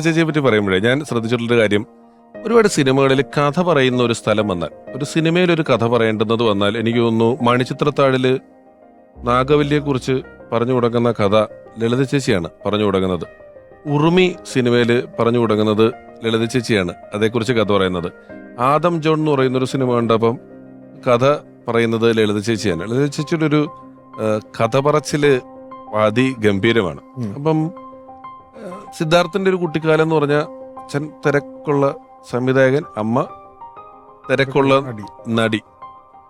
ചേച്ചിയെ പറ്റി പറയുമ്പോഴേ ഞാൻ ശ്രദ്ധിച്ചിട്ടുള്ള കാര്യം. ഒരുപാട് സിനിമകളിൽ കഥ പറയുന്ന ഒരു സ്ഥലം വന്നാൽ ഒരു സിനിമയിൽ ഒരു കഥ പറയേണ്ടുന്നത് വന്നാൽ എനിക്ക് തോന്നുന്നു മണിച്ചിത്രത്താഴിൽ നാഗവല്ലിയെ കുറിച്ച് പറഞ്ഞു കൊടുക്കുന്ന കഥ ലളിത ചേച്ചിയാണ് പറഞ്ഞു കൊടുക്കുന്നത്. ഉറുമി സിനിമയിൽ പറഞ്ഞു കൊടുക്കുന്നത് ലളിത ചേച്ചിയാണ് അതേക്കുറിച്ച് കഥ പറയുന്നത്. ആദം ജോൺ എന്ന് പറയുന്ന ഒരു സിനിമ കണ്ടപ്പം കഥ പറയുന്നത് ലളിത ചേച്ചിയാണ്. ലളിത ചേച്ചിയുടെ ഒരു കഥ പറച്ചിൽ അതിഗംഭീരമാണ്. അപ്പം സിദ്ധാർത്ഥന്റെ ഒരു കുട്ടിക്കാലം എന്ന് പറഞ്ഞ അച്ഛൻ തിരക്കുള്ള സംവിധായകൻ അമ്മ തിരക്കുള്ള നടി.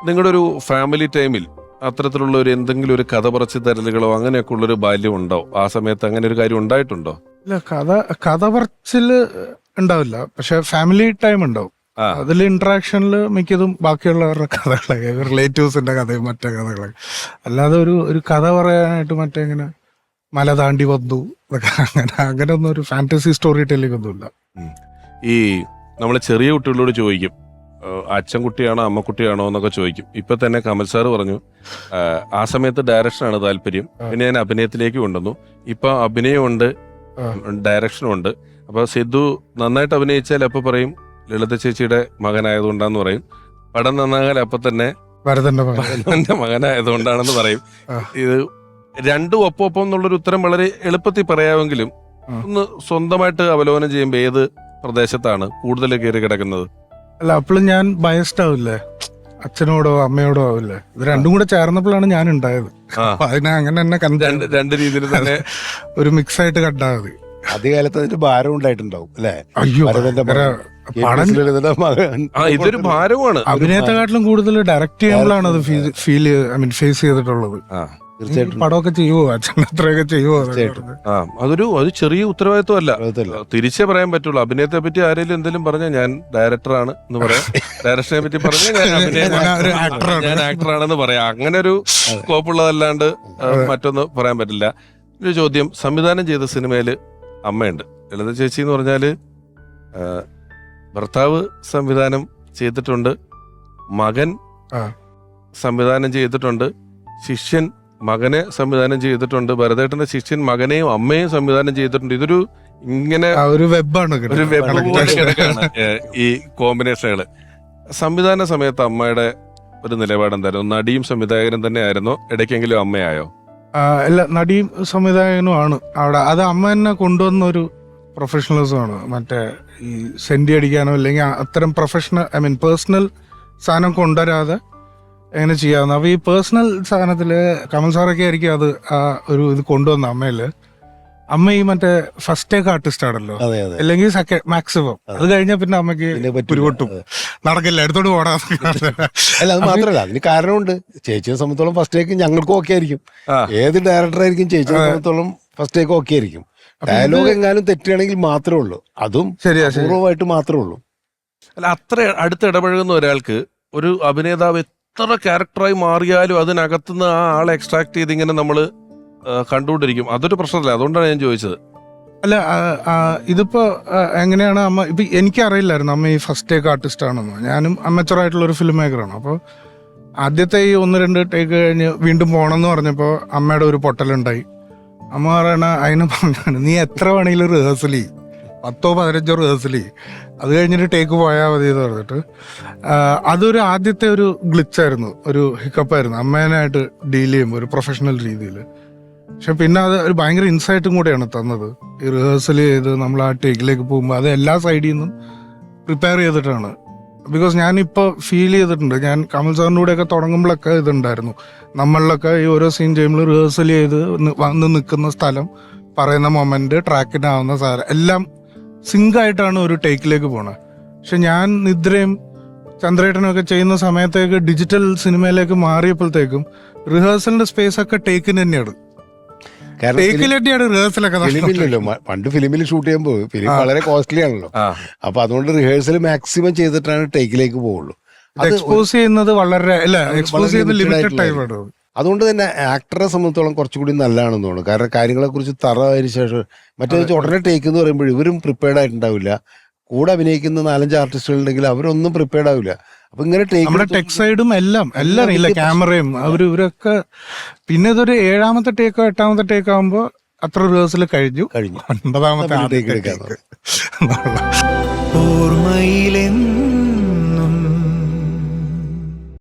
നിങ്ങളുടെ ഒരു ഫാമിലി ടൈമിൽ അത്തരത്തിലുള്ള ഒരു എന്തെങ്കിലും ഒരു കഥ പറച്ച് തരലുകളോ അങ്ങനെയൊക്കെ ഉള്ളൊരു ബാല്യം ഉണ്ടോ? ആ സമയത്ത് അങ്ങനെ ഒരു കാര്യം ഉണ്ടായിട്ടുണ്ടോ? ഇല്ല കഥ കഥ പറച്ചിൽ ഉണ്ടാവില്ല. പക്ഷെ ഫാമിലി ടൈം ഉണ്ടാവും. അതിൽ ഇന്ററാക്ഷനിൽ മിക്കതും ബാക്കിയുള്ളവരുടെ കഥകളൊക്കെ റിലേറ്റീവ്സിന്റെ കഥയും മറ്റേ കഥകളൊക്കെ. അല്ലാതെ ഒരു ഒരു കഥ പറയാനായിട്ട് മറ്റേ ഇങ്ങനെ മല താണ്ടി വന്നു. അങ്ങനെ അങ്ങനെ ഒന്നും ഒരു ഫാന്റസി സ്റ്റോറി ടെല്ലിംഗ് ഒന്നുമില്ല. ഈ നമ്മൾ ചെറിയ കുട്ടികളോട് ചോദിക്കും അച്ഛൻ കുട്ടിയാണോ അമ്മ കുട്ടിയാണോ എന്നൊക്കെ ചോദിക്കും. ഇപ്പൊ തന്നെ കമൽ സാർ പറഞ്ഞു ആ സമയത്ത് ഡയറക്ഷനാണ് താല്പര്യം. പിന്നെ ഞാൻ അഭിനയത്തിലേക്ക് കൊണ്ടുവന്നു. ഇപ്പൊ അഭിനയമുണ്ട് ഉണ്ട് ഡയറക്ഷനും ഉണ്ട്. അപ്പൊ സിദ്ധു നന്നായിട്ട് അഭിനയിച്ചാൽ അപ്പൊ പറയും ലളിത ചേച്ചിയുടെ മകനായതുകൊണ്ടാന്ന് പറയും. പടം നന്നാകാൻ അപ്പൊ തന്നെ ഭരതന്റെ മകനായതുകൊണ്ടാണെന്ന് പറയും. ഇത് രണ്ടും ഒപ്പം ഒപ്പം എന്നുള്ളൊരു ഉത്തരം വളരെ എളുപ്പത്തിൽ പറയാമെങ്കിലും ഒന്ന് സ്വന്തമായിട്ട് അവലോകനം ചെയ്യുമ്പോൾ ഏത് പ്രദേശത്താണ് കൂടുതൽ കയറി കിടക്കുന്നത്? അല്ല അപ്പോഴും ഞാൻ ബയസ്ഡ് ആവില്ലേ? അച്ഛനോടോ അമ്മയോടോ ആവില്ലേ? ഇത് രണ്ടും കൂടെ ചേർന്നപ്പോഴാണ് ഞാൻ ഉണ്ടായത്. അതിനെ അങ്ങനെ തന്നെ കണ്ട രണ്ട് രണ്ട് രീതിയിൽ തന്നെ ഒരു മിക്സ് ആയിട്ട് കണ്ടാൽ മതി. ആദ്യകാലത്ത് അതിന്റെ ഭാരം ഉണ്ടായിട്ടുണ്ടാവും അല്ലെ? അയ്യോ ഇതൊരു ഭാരമാണ് അഭിനയത്തെക്കാട്ടിലും കൂടുതൽ ഡയറക്റ്റ് ചെയ്യുമ്പോഴാണ് അത് ഫീൽ ഐ മീൻ ഫേസ് ചെയ്തിട്ടുള്ളത്. ആ. തീർച്ചയായിട്ടും. പടമൊക്കെ ചെയ്യുവോ? അച്ഛൻ അത്രയൊക്കെ ചെയ്യുവോ? തീർച്ചയായിട്ടും. ആ അതൊരു അത് ചെറിയ ഉത്തരവാദിത്വമല്ല. ലോകത്തല്ല. തിരിച്ചേ പറയാൻ പറ്റുള്ളൂ. അഭിനയത്തെ പറ്റി ആരെങ്കിലും എന്തെങ്കിലും പറഞ്ഞാൽ ഞാൻ ഡയറക്ടറാണ് എന്ന് പറയാം. ഡയറക്ഷനെ പറ്റി പറഞ്ഞാൽ ഞാൻ ഞാൻ ഒരു ആക്ടറാണ്. ഞാൻ ആക്ടറാണെന്ന് പറയാം. അങ്ങനെ ഒരു സ്കോപ്പ് ഉള്ളതല്ലാണ്ട് ആ, മറ്റൊന്ന് പറയാൻ പറ്റില്ല. ഒരു ചോദ്യം. സംവിധാനം ചെയ്ത സിനിമയിൽ അമ്മയുണ്ട്. ലളിത ചേച്ചി എന്ന് പറഞ്ഞാൽ ആ, ഭർത്താവ് സംവിധാനം ചെയ്തിട്ടുണ്ട്. മകൻ ആ. സംവിധാനം ചെയ്തിട്ടുണ്ട്. ശിഷ്യൻ മകനെ സംവിധാനം ചെയ്തിട്ടുണ്ട്. ഭരതേട്ടന്റെ ശിഷ്യൻ മകനെയും അമ്മയും സംവിധാനം ചെയ്തിട്ടുണ്ട്. ഇതൊരു ഇങ്ങനെ ഒരു വെബാണ് ഒരു വെബ് ഈ കോമ്പിനേഷനുകൾ. സംവിധാന സമയത്ത് അമ്മയുടെ ഒരു നിലപാട് എന്തായിരുന്നു? നടിയും സംവിധായകനും തന്നെ ആയിരുന്നു ഇടയ്ക്കെങ്കിലും അമ്മയായോ? അല്ല നടിയും സംവിധായകനും ആണ് അവിടെ. അത് അമ്മ തന്നെ കൊണ്ടുവന്ന ഒരു പ്രൊഫഷണലിസമാണ്. മറ്റേ ഈ സെന്റി അടിക്കാനോ അല്ലെങ്കിൽ അത്തരം പ്രൊഫഷണൽ ഐ മീൻ പേഴ്സണൽ സാധനം കൊണ്ടുവരാതെ എങ്ങനെ ചെയ്യാവുന്ന? അപ്പൊ ഈ പേഴ്സണൽ സാധനത്തിൽ കമൽ സാറൊക്കെ ആയിരിക്കും അത് ആ ഒരു ഇത് കൊണ്ടുവന്ന അമ്മയിൽ അമ്മ ഈ മറ്റേ ഫസ്റ്റ് ടേക്ക് ആർട്ടിസ്റ്റ് ആണല്ലോ. അല്ലെങ്കിൽ സെക്കൻഡ് മാക്സിമം അത്. കഴിഞ്ഞാൽ പിന്നെ അമ്മയ്ക്ക് പറ്റില്ല. നടക്കില്ല എടുത്തോണ്ട് പോടാ. അല്ല അത് മാത്രമല്ല അതിന് കാരണമുണ്ട്. ചേച്ചിയെ സംബന്ധിച്ചോളം ഫസ്റ്റ് ടേക്ക് ഞങ്ങൾക്കും ഓക്കെ ആയിരിക്കും. ഏത് ഡയറക്ടർ ആയിരിക്കും ചേച്ചിയെ സംബന്ധിച്ചോളം ഫസ്റ്റ് ടേക്ക് ഓക്കെ ആയിരിക്കും. ഡയലോഗ് എങ്ങാനും തെറ്റുകയാണെങ്കിൽ മാത്രമേ ഉള്ളൂ. അതും ശരിയാ ശരി മാത്രമേ ഉള്ളൂ. അല്ല അത്ര അടുത്ത് ഇടപഴകുന്ന ഒരാൾക്ക് ഒരു അഭിനേതാവ് എത്ര ക്യാരക്ടറായി മാറിയാലും അതിനകത്തുനിന്ന് ആ ആളെ എക്സ്ട്രാക്ട് ചെയ്ത് ഇങ്ങനെ നമ്മൾ കണ്ടുകൊണ്ടിരിക്കും. അതൊരു പ്രശ്നമല്ല. അതുകൊണ്ടാണ് ഞാൻ ചോദിച്ചത്. അല്ല ഇതിപ്പോ എങ്ങനെയാണ് അമ്മ ഇപ്പൊ എനിക്കറിയില്ലായിരുന്നു അമ്മ ഈ ഫസ്റ്റ് ടേക്ക് ആർട്ടിസ്റ്റ് ആണെന്ന്. ഞാനും അമ്മച്ചർ ആയിട്ടുള്ള ഒരു ഫിലിം മേക്കറാണ് അപ്പോൾ ആദ്യത്തെ ഈ ഒന്ന് രണ്ട് ടേക്ക് കഴിഞ്ഞ് വീണ്ടും പോകണമെന്ന് പറഞ്ഞപ്പോൾ അമ്മയുടെ ഒരു പൊട്ടലുണ്ടായി. അമ്മ പറയണ അതിനെ പറഞ്ഞാണ് നീ എത്ര വേണമെങ്കിലും റിഹേഴ്സൽ ചെയ്യും. പത്തോ പതിനഞ്ചോ റിഹേഴ്സൽ അത് കഴിഞ്ഞിട്ട് ടേക്ക് പോയാൽ മതി എന്ന് പറഞ്ഞിട്ട്. അതൊരു ആദ്യത്തെ ഒരു ഗ്ലിച്ചായിരുന്നു ഒരു ഹിക്കപ്പായിരുന്നു അമ്മേനായിട്ട് ഡീൽ ചെയ്യുമ്പോൾ ഒരു പ്രൊഫഷണൽ രീതിയിൽ. പക്ഷെ പിന്നെ അത് ഒരു ഭയങ്കര ഇൻസൈറ്റും കൂടെയാണ് തന്നത്. ഈ റിഹേഴ്സൽ ചെയ്ത് നമ്മൾ ആ ടേക്കിലേക്ക് പോകുമ്പോൾ അത് എല്ലാ സൈഡിൽ നിന്നും പ്രിപ്പയർ ചെയ്തിട്ടാണ്. ബിക്കോസ് ഞാനിപ്പോൾ ഫീൽ ചെയ്തിട്ടുണ്ട്. ഞാൻ കമൽ സാറിന്റെ കൂടെയൊക്കെ തുടങ്ങുമ്പോഴൊക്കെ ഇതുണ്ടായിരുന്നു. നമ്മളിലൊക്കെ ഈ ഓരോ സീൻ ചെയ്യുമ്പോൾ റിഹേഴ്സൽ ചെയ്ത് വന്ന് നിൽക്കുന്ന സ്ഥലം പറയുന്ന മൊമെന്റ് ട്രാക്കിനാവുന്ന സാധനം എല്ലാം സിങ്ക് ആയിട്ടാണ് ഒരു ടേക്കിലേക്ക് പോണത്. പക്ഷെ ഞാൻ നിദ്രയും ചന്ദ്രേട്ടനും ഒക്കെ ചെയ്യുന്ന സമയത്തേക്ക് ഡിജിറ്റൽ സിനിമയിലേക്ക് മാറിയപ്പോഴത്തേക്കും റിഹേഴ്സലിന്റെ സ്പേസ് ഒക്കെ ടേക്കിന് തന്നെയാണ് ഫിലിമില്ലല്ലോ. പണ്ട് ഫിലിമിൽ ഷൂട്ട് ചെയ്യുമ്പോൾ ഫിലിം. വളരെ കോസ്റ്റ്ലി ആണല്ലോ. അപ്പൊ അതുകൊണ്ട് റിഹേഴ്സൽ മാക്സിമം ചെയ്തിട്ടാണ് ടേക്കിലേക്ക് പോവുള്ളൂ. എക്സ്പോസ് ചെയ്യുന്നത് വളരെ എക്സ്പോസ് ചെയ്യുന്നത് ലിമിറ്റഡ് ടൈം ടൈമാണ് അതുകൊണ്ട് തന്നെ ആക്ടറെ സംബന്ധിച്ചോളം കുറച്ചുകൂടി നല്ലതാണെന്ന് തോന്നുന്നു. കാരണം കാര്യങ്ങളെ കുറിച്ച് തറവായതിനു ശേഷം മറ്റേ ഉടനെ ടേക്ക് എന്ന് പറയുമ്പോൾ ഇവരും പ്രിപ്പയർഡ് ആയിട്ടുണ്ടാവില്ല. കൂടെ അഭിനയിക്കുന്ന നാലഞ്ച് ആർട്ടിസ്റ്റുകൾ ഉണ്ടെങ്കിൽ അവരൊന്നും പ്രിപ്പയർഡ് ആവില്ല. അപ്പൊ ഇങ്ങനെ നമ്മുടെ ടെക് സൈഡും എല്ലാം എല്ലാം ഇല്ല ക്യാമറയും അവർ ഇവരൊക്കെ പിന്നെ ഇതൊരു ഏഴാമത്തെ ടേക്കോ എട്ടാമത്തെ ടേക്ക് ആകുമ്പോൾ അത്ര റിഹേഴ്സൽ കഴിഞ്ഞു. കഴിഞ്ഞു. ഒൻപതാമത്തെ ടേക്ക് എടുക്കാറുണ്ട്. എന്നുള്ളത്